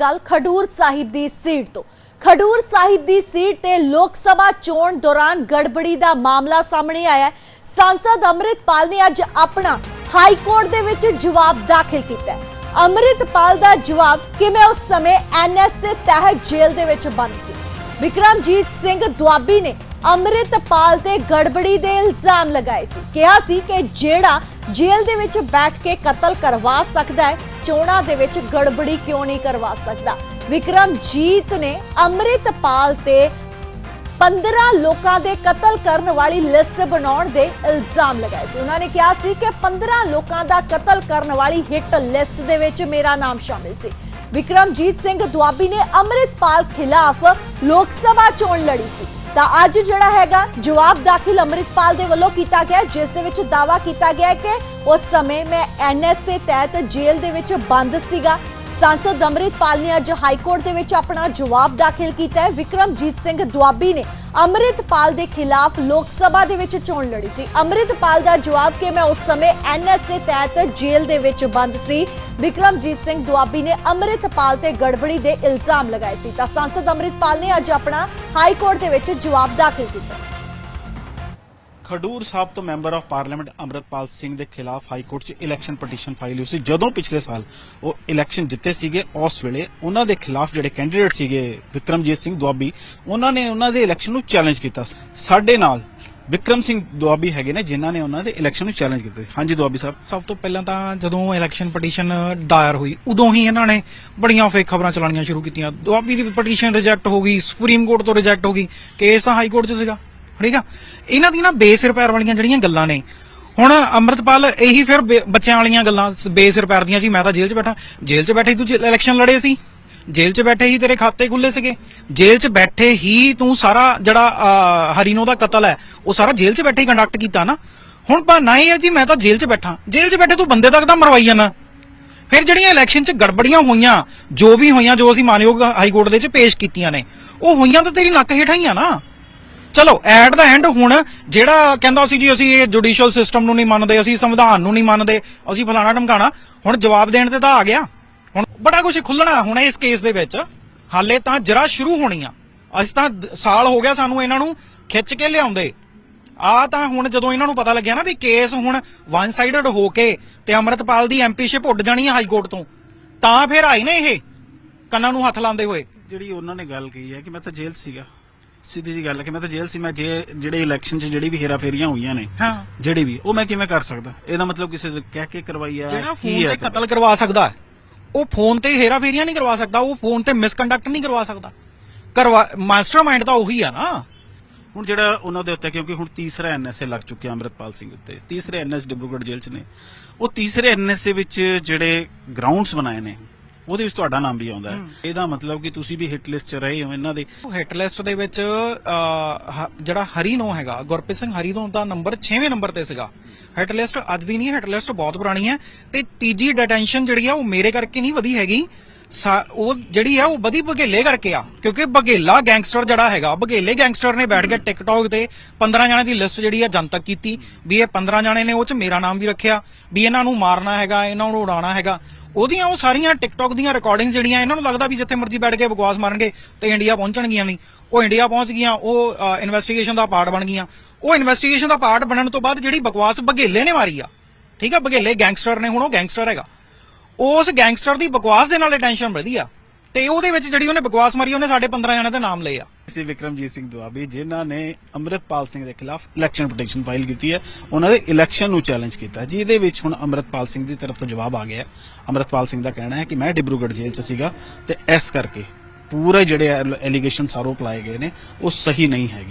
ਗੱਲ ਖਡੂਰ ਸਾਹਿਬ ਦੀ ਸੀਟ ਤੋਂ। ਖਡੂਰ ਸਾਹਿਬ ਦੀ ਸੀਟ ਤੇ ਲੋਕ ਸਭਾ ਚੋਣ ਦੌਰਾਨ ਗੜਬੜੀ ਦਾ ਮਾਮਲਾ ਸਾਹਮਣੇ ਆਇਆ ਹੈ। ਸਾਂਸਦ ਅੰਮ੍ਰਿਤਪਾਲ ਨੇ ਅੱਜ ਆਪਣਾ ਹਾਈ ਕੋਰਟ ਦੇ ਵਿੱਚ ਜਵਾਬ ਦਾਖਲ ਕੀਤਾ ਹੈ। ਅੰਮ੍ਰਿਤਪਾਲ ਦਾ ਜਵਾਬ ਕਿਵੇਂ ਉਸ ਸਮੇਂ ਐਨਐਸਏ ਤਹਿਤ ਜੇਲ੍ਹ ਦੇ ਵਿੱਚ ਬੰਦ ਸੀ? ਵਿਕਰਮਜੀਤ ਸਿੰਘ ਦੁਆਬੀ ਨੇ ਅੰਮ੍ਰਿਤਪਾਲ ਤੇ ਗੜਬੜੀ ਦੇ ਇਲਜ਼ਾਮ ਲਗਾਏ ਸੀ। ਕਿਹਾ ਸੀ ਕਿ ਜਿਹੜਾ ਜੇਲ੍ਹ ਦੇ ਵਿੱਚ ਬੈਠ ਕੇ ਕਤਲ ਕਰਵਾ ਸਕਦਾ ਹੈ ਚੋਣਾਂ ਦੇ ਵਿੱਚ ਗੜਬੜੀ ਕਿਉਂ ਨਹੀਂ ਕਰਵਾ ਸਕਦਾ? ਵਿਕਰਮਜੀਤ ਨੇ ਅੰਮ੍ਰਿਤਪਾਲ ਤੇ 15 ਲੋਕਾਂ ਦੇ ਕਤਲ ਕਰਨ ਵਾਲੀ ਲਿਸਟ ਬਣਾਉਣ ਦੇ ਇਲਜ਼ਾਮ ਲਗਾਏ ਸੀ। ਉਹਨਾਂ ਨੇ ਕਿਹਾ ਸੀ ਕਿ 15 ਲੋਕਾਂ ਦਾ ਕਤਲ ਕਰਨ ਵਾਲੀ ਹਿੱਟ ਲਿਸਟ ਦੇ ਵਿੱਚ ਮੇਰਾ ਨਾਮ ਸ਼ਾਮਿਲ ਸੀ। ਵਿਕਰਮਜੀਤ ਸਿੰਘ ਦੁਆਬੀ ਨੇ ਅੰਮ੍ਰਿਤਪਾਲ ਖਿਲਾਫ ਲੋਕ ਸਭਾ ਚੋਣ ਲੜੀ ਸੀ। ਤਾਂ ਅੱਜ ਜਿਹੜਾ ਹੈਗਾ ਜਵਾਬ ਦਾਖਲ ਅੰਮ੍ਰਿਤਪਾਲ ਦੇ ਵੱਲੋਂ ਕੀਤਾ ਗਿਆ ਜਿਸ ਦੇ ਵਿੱਚ ਦਾਵਾ ਕੀਤਾ ਗਿਆ ਕਿ ਉਸ ਸਮੇਂ ਮੈਂ ਐਨਐਸਏ ਤਹਿਤ ਜੇਲ੍ਹ ਦੇ ਵਿੱਚ ਬੰਦ ਸੀਗਾ। ਸਾਂਸਦ ਅੰਮ੍ਰਿਤਪਾਲ ਨੇ ਅੱਜ ਹਾਈ ਦੇ ਵਿੱਚ ਆਪਣਾ ਜਵਾਬ ਦਾਖਲ ਕੀਤਾ ਹੈ ਵਿਕਰਮਜੀਤ ਸਿੰਘ ਦੁਆਬੀ ਨੇ ਅੰਮ੍ਰਿਤਪਾਲ ਦੇ ਖਿਲਾਫ ਲੋਕ ਸਭਾ ਦੇ ਵਿੱਚ ਚੋਣ ਲੜੀ ਸੀ ਅੰਮ੍ਰਿਤਪਾਲ ਦਾ ਜਵਾਬ ਕਿ ਮੈਂ ਉਸ ਸਮੇਂ ਐਨਐਸਏ ਤਹਿਤ ਜੇਲ੍ਹ ਦੇ ਵਿੱਚ ਬੰਦ ਸੀ ਵਿਕਰਮਜੀਤ ਸਿੰਘ ਦੁਆਬੀ ਨੇ ਅੰਮ੍ਰਿਤਪਾਲ ਤੇ ਗੜਬੜੀ ਦੇ ਇਲਜ਼ਾਮ ਲਗਾਏ ਸੀ ਤਾਂ ਸਾਂਸਦ ਅੰਮ੍ਰਿਤਪਾਲ ਨੇ ਅੱਜ ਆਪਣਾ ਹਾਈ ਕੋਰਟ ਦੇ ਵਿੱਚ ਜਵਾਬ ਦਾਖਲ ਕੀਤਾ ਖਡੂਰ ਸਾਹਿਬ ਤੋਂ member of parliament Amritpal Singh ਦੇ ਖਿਲਾਫ ਹਾਈ ਕੋਰਟ 'ਚ ਇਲੈਕਸ਼ਨ ਪਟੀਸ਼ਨ ਫਾਈਲ ਹੋਈ ਸੀ। ਜਦੋਂ ਪਿਛਲੇ ਸਾਲ ਉਹ ਇਲੈਕਸ਼ਨ ਜਿੱਤੇ ਸੀਗੇ, ਉਸ ਵੇਲੇ ਉਹਨਾਂ ਦੇ ਖਿਲਾਫ ਜਿਹੜੇ ਕੈਂਡੀਡੇਟ ਸੀਗੇ ਵਿਕਰਮਜੀਤ ਸਿੰਘ ਦੁਆਬੀ, ਉਹਨਾਂ ਨੇ ਉਹਨਾਂ ਦੇ ਇਲੈਕਸ਼ਨ ਨੂੰ ਚੈਲੰਜ ਕੀਤਾ ਸਾਡੇ ਨਾਲ ਵਿਕਰਮ ਸਿੰਘ ਦੁਆਬੀ ਹੈਗੇ ਨੇ, ਜਿਨ੍ਹਾਂ ਨੇ ਉਹਨਾਂ ਦੇ ਇਲੈਕਸ਼ਨ ਨੂੰ ਚੈਲੰਜ ਕੀਤਾ ਹਾਂਜੀ ਦੁਆਬੀ ਸਾਹਿਬ। ਸਭ ਤੋਂ ਪਹਿਲਾਂ ਤਾਂ ਜਦੋਂ ਇਲੈਕਸ਼ਨ ਪਟੀਸ਼ਨ ਦਾਇਰ ਹੋਈ, ਉਦੋਂ ਹੀ ਇਹਨਾਂ ਨੇ ਬੜੀਆਂ ਫੇਕ ਖਬਰਾਂ ਚਲਾਉਣੀਆਂ ਸ਼ੁਰੂ ਕੀਤੀਆਂ। ਦੁਆਬੀ ਦੀ ਪਟੀਸ਼ਨ ਰਿਜੈਕਟ ਹੋ ਗਈ, ਸੁਪਰੀਮ ਕੋਰਟ ਤੋਂ ਰਿਜੈਕਟ ਹੋ ਗਈ। ਕੇਸ ਤਾਂ ਹਾਈ ਕੋਰਟ 'ਚ ਸੀਗਾ। ਠੀਕ ਆ? ਇਹਨਾਂ ਦੀ ਨਾ ਬੇਸਿਰ ਪੈਰ ਵਾਲੀਆਂ ਜਿਹੜੀਆਂ ਗੱਲਾਂ ਨੇ, ਹੁਣ ਅੰਮ੍ਰਿਤਪਾਲ ਇਹੀ ਫਿਰ ਬੱਚਿਆਂ ਵਾਲੀਆਂ ਗੱਲਾਂ, ਸ- ਬੇਸਿਰ ਦੀਆਂ ਜੀ, ਮੈਂ ਤਾਂ ਜੇਲ੍ਹ 'ਚ ਬੈਠਾ। ਜੇਲ੍ਹ 'ਚ ਬੈਠੇ ਤੂੰ ਇਲੈਕਸ਼ਨ ਲੜੇ ਸੀ। ਜੇਲ੍ਹ 'ਚ ਬੈਠੇ ਹੀ ਤੇਰੇ ਖਾਤੇ ਖੁੱਲੇ ਸੀਗੇ। ਜੇਲ੍ਹ 'ਚ ਬੈਠੇ ਹੀ ਤੂੰ ਸਾਰਾ ਜਿਹੜਾ ਹਰੀਨੋ ਦਾ ਕਤਲ ਹੈ, ਉਹ ਸਾਰਾ ਜੇਲ੍ਹ 'ਚ ਬੈਠੇ ਹੀ ਕੰਡਕਟ ਕੀਤਾ ਨਾ। ਹੁਣ ਬਹਾਨਾ ਇਹ ਹੈ ਜੀ, ਮੈਂ ਤਾਂ ਜੇਲ੍ਹ 'ਚ ਬੈਠਾ। ਜੇਲ੍ਹ 'ਚ ਬੈਠੇ ਤੂੰ ਬੰਦੇ ਤੱਕ ਤਾਂ ਮਰਵਾਈ ਜਾਣਾ ਫਿਰ ਜਿਹੜੀਆਂ ਇਲੈਕਸ਼ਨ 'ਚ ਗੜਬੜੀਆਂ ਹੋਈਆਂ, ਜੋ ਵੀ ਹੋਈਆਂ, ਜੋ ਅਸੀਂ ਮਾਨਯੋਗ ਹਾਈ ਕੋਰਟ ਦੇ 'ਚ ਪੇਸ਼ ਕੀਤੀਆਂ ਨੇ, ਉਹ ਹੋਈਆਂ ਤਾਂ ਤੇਰੀ ਨੱਕ ਹੇਠਾਂ ਹੀ ਆ ਨਾ। ਚਲੋ ਐਟ ਦਾ ਐਂਡ ਹੁਣ ਜਿਹੜਾ ਕਹਿੰਦਾ ਸੀ ਜੀ ਅਸੀਂ ਇਹ ਜੁਡੀਸ਼ੀਅਲ ਸਿਸਟਮ ਨੂੰ ਨਹੀਂ ਮੰਨਦੇ, ਅਸੀਂ ਸੰਵਿਧਾਨ ਨੂੰ ਨਹੀਂ ਮੰਨਦੇ, ਅਸੀਂ ਫਲਾਣਾ ਢਮਕਾਣਾ, ਹੁਣ ਜਵਾਬ ਦੇਣ ਤੇ ਤਾਂ ਆ ਗਿਆ। ਹੁਣ ਬੜਾ ਕੁਝ ਖੁੱਲਣਾ ਹੁਣ ਇਸ ਕੇਸ ਦੇ ਵਿੱਚ। ਹਾਲੇ ਤਾਂ ਜਰਾ ਸ਼ੁਰੂ ਹੋਣੀ ਆ ਅਸੀਂ ਤਾਂ ਸਾਲ ਹੋ ਗਿਆ ਸਾਨੂੰ ਇਹਨਾਂ ਨੂੰ ਖਿੱਚ ਕੇ ਲਿਆਉਂਦੇ। ਆ ਤਾਂ ਹੁਣ ਜਦੋਂ ਇਹਨਾਂ ਨੂੰ ਪਤਾ ਲੱਗਿਆ ਨਾ ਵੀ ਕੇਸ ਹੁਣ ਵਨ ਸਾਈਡਡ ਹੋ ਕੇ ਤੇ ਅਮਰਤਪਾਲ ਦੀ ਐਮਪੀਸ਼ਿਪ ਉੱਡ ਜਾਣੀ ਹੈ ਹਾਈ ਕੋਰਟ ਤੋਂ, ਤਾਂ ਫਿਰ ਆਈ ਨੇ ਇਹ। ਕੰਨਾਂ ਨੂੰ ਹੱਥ ਲਾਉਂਦੇ ਹੋਏ। ਜਿਹੜੀ ਉਹਨਾਂ ਨੇ ਗੱਲ ਕਹੀ ਹੈ ਕਿ ਮੈਂ ਤਾਂ ਜੇਲ੍ਹ ਸੀਗਾ। ਸਿੱਧੀ ਜੀ ਗੱਲ ਹੈ ਕਿ ਮੈਂ ਤਾਂ ਜੇਲ੍ਹ ਸੀ ਮੈਂ ਜੇ ਜਿਹੜੇ ਇਲੈਕਸ਼ਨ 'ਚ ਜਿਹੜੀ ਵੀ ਹੇਰਾਫੇਰੀਆਂ ਹੋਈਆਂ ਨੇ ਹਾਂ। ਜਿਹੜੀ ਵੀ ਉਹ ਮੈਂ ਕਿਵੇਂ ਕਰ ਸਕਦਾ? ਇਹਦਾ ਮਤਲਬ ਕਿਸੇ ਦੇ ਕਹਿ ਕੇ ਕਰਵਾਈ ਆ ਜਿਹੜਾ ਫੋਨ ਤੇ ਕਤਲ ਕਰਵਾ ਸਕਦਾ ਹੈ, ਉਹ ਫੋਨ ਤੇ ਹੇਰਾ ਫੇਰੀਆਂ ਨਹੀਂ ਕਰਵਾ ਸਕਦਾ ਉਹ ਫੋਨ ਤੇ ਮਿਸਕੰਡਕਟ ਨਹੀਂ ਕਰਵਾ ਸਕਦਾ। ਕਰਵਾ ਮਾਸਟਰਮਾਈਂਡ ਤਾਂ ਉਹੀ ਆ ਨਾ। ਹੁਣ ਜਿਹੜਾ ਉਹਨਾਂ ਦੇ ਉੱਤੇ ਕਿਉਂਕਿ ਹੁਣ ਤੀਸਰਾ ਐਨਐਸਏ ਲੱਗ ਚੁੱਕਿਆ ਅੰਮ੍ਰਿਤਪਾਲ ਸਿੰਘ ਉੱਤੇ ਤੀਸਰੇ ਐਨਐਸ ਡਿਬਰੂਗੜ੍ਹ ਜੇਲ੍ਹ 'ਚ ਨੇ। ਉਹ ਤੀਸਰੇ ਐਨਐਸਏ ਵਿੱਚ ਜਿਹੜੇ ਗਰਾਊਂਡਸ ਬਣਾਏ ਨੇ ਉਹਦੇ ਵਿੱਚ ਤੁਹਾਡਾ ਨਾਮ ਵੀ ਆਉਂਦਾ ਹੈ। ਇਹਦਾ ਮਤਲਬ ਕਿ ਤੁਸੀਂ ਵੀ ਹਿੱਟ ਲਿਸਟ 'ਚ ਰਹੇ ਹੋ ਇਹਨਾਂ ਦੇ। ਹਿੱਟ ਲਿਸਟ ਦੇ ਵਿੱਚ ਜਿਹੜਾ ਹਰੀਨੋ ਹੈਗਾ ਗੁਰਪ੍ਰੀਤ ਸਿੰਘ ਹਰੀਨੋ ਦਾ ਨੰਬਰ 6ਵੇਂ ਨੰਬਰ ਤੇ ਸੀਗਾ। ਹਿੱਟ ਲਿਸਟ ਅੱਜ ਦੀ ਨਹੀਂ ਹਿੱਟ ਲਿਸਟ ਬਹੁਤ ਪੁਰਾਣੀ ਹੈ। ਤੇ ਤੀਜੀ ਡਿਟੈਂਸ਼ਨ ਜਿਹੜੀ ਆ ਉਹ ਮੇਰੇ ਕਰਕੇ ਨਹੀਂ ਵਧੀ ਹੈਗੀ। ਉਹ ਜਿਹੜੀ ਆ ਉਹ ਵਧੀ ਬਘੇਲੇ ਕਰਕੇ ਆ। ਕਿਉਂਕਿ ਬਘੇਲਾ ਗੈਂਗਸਟਰ ਜਿਹੜਾ ਹੈਗਾ ਬਘੇਲੇ ਗੈਂਗਸਟਰ ਨੇ ਬੈਠ ਕੇ ਟਿਕਟੌਕ ਤੇ 15 ਜਣਿਆਂ ਦੀ ਲਿਸਟ ਜਿਹੜੀ ਆ ਜਨਤਕ ਕੀਤੀ, ਵੀ ਇਹ 15 ਜਣੇ ਨੇ, ਉਹ ਚ ਮੇਰਾ ਨਾਮ ਵੀ ਰੱਖਿਆ, ਵੀ ਇਹਨਾਂ ਨੂੰ ਮਾਰਨਾ ਹੈਗਾ, ਇਹਨਾਂ ਨੂੰ ਉਡਾਉਣਾ ਹੈਗਾ। ਉਹਦੀਆਂ ਉਹ ਸਾਰੀਆਂ ਟਿਕਟੌਕ ਦੀਆਂ ਰਿਕਾਰਡਿੰਗ ਜਿਹੜੀਆਂ, ਇਹਨਾਂ ਨੂੰ ਲੱਗਦਾ ਵੀ ਜਿੱਥੇ ਮਰਜ਼ੀ ਬੈਠ ਕੇ ਬਕਵਾਸ ਮਾਰਨਗੇ, ਤੇ ਇੰਡੀਆ ਪਹੁੰਚਣਗੀਆਂ ਨਹੀਂ ਉਹ ਇੰਡੀਆ ਪਹੁੰਚ ਗਈਆਂ, ਉਹ ਇਨਵੈਸਟੀਗੇਸ਼ਨ ਦਾ ਪਾਰਟ ਬਣ ਗਈਆਂ। ਉਹ ਇਨਵੈਸਟੀਗੇਸ਼ਨ ਦਾ ਪਾਰਟ ਬਣਨ ਤੋਂ ਬਾਅਦ ਜਿਹੜੀ ਬਕਵਾਸ ਬਘੇਲੇ ਨੇ ਮਾਰੀ ਆ, ਠੀਕ ਆ ਬਘੇਲੇ ਗੈਂਗਸਟਰ ਨੇ, ਹੁਣ ਉਹ ਗੈਂਗਸਟਰ ਹੈਗਾ। ਉਸ ਗੈਂਗਸਟਰ ਦੀ ਬਕਵਾਸ ਦੇ ਨਾਲ ਟੈਨਸ਼ਨ ਵਧੀ ਆ। ਤੇ ਉਹਦੇ ਵਿੱਚ ਜਿਹੜੀ ਉਹਨੇ ਬਕਵਾਸ ਮਾਰੀ, ਉਹਨੇ ਸਾਡੇ 15 ਜਣਿਆਂ ਦੇ ਨਾਮ ਲਏ ਆ। ਸੀ ਵਿਕਰਮਜੀਤ ਸਿੰਘ ਦੁਆਬੀ, ਜਿਨ੍ਹਾਂ ਨੇ ਅੰਮ੍ਰਿਤਪਾਲ ਸਿੰਘ ਦੇ ਖਿਲਾਫ ਇਲੈਕਸ਼ਨ ਪਟੀਸ਼ਨ ਫਾਈਲ ਕੀਤੀ ਹੈ। ਉਹਨਾਂ ਦੇ ਇਲੈਕਸ਼ਨ ਨੂੰ ਚੈਲੰਜ ਕੀਤਾ ਜਿਹਦੇ ਵਿੱਚ ਹੁਣ ਅੰਮ੍ਰਿਤਪਾਲ ਸਿੰਘ ਦੀ ਤਰਫ ਤੋਂ ਜਵਾਬ ਆ ਗਿਆ। ਹੈ। ਅੰਮ੍ਰਿਤਪਾਲ ਸਿੰਘ ਦਾ ਕਹਿਣਾ ਹੈ ਕਿ ਮੈਂ ਡਿਬਰੂਗੜ੍ਹ ਜੇਲ੍ਹ 'ਚ ਸੀਗਾ ਤੇ ਇਸ ਕਰਕੇ ਪੂਰੇ ਜਿਹੜੇ ਐਲੀਗੇਸ਼ਨ ਆਰੋਪ ਲਾਏ ਗਏ ਨੇ, ਉਹ ਸਹੀ ਨਹੀਂ ਹੈਗੇ।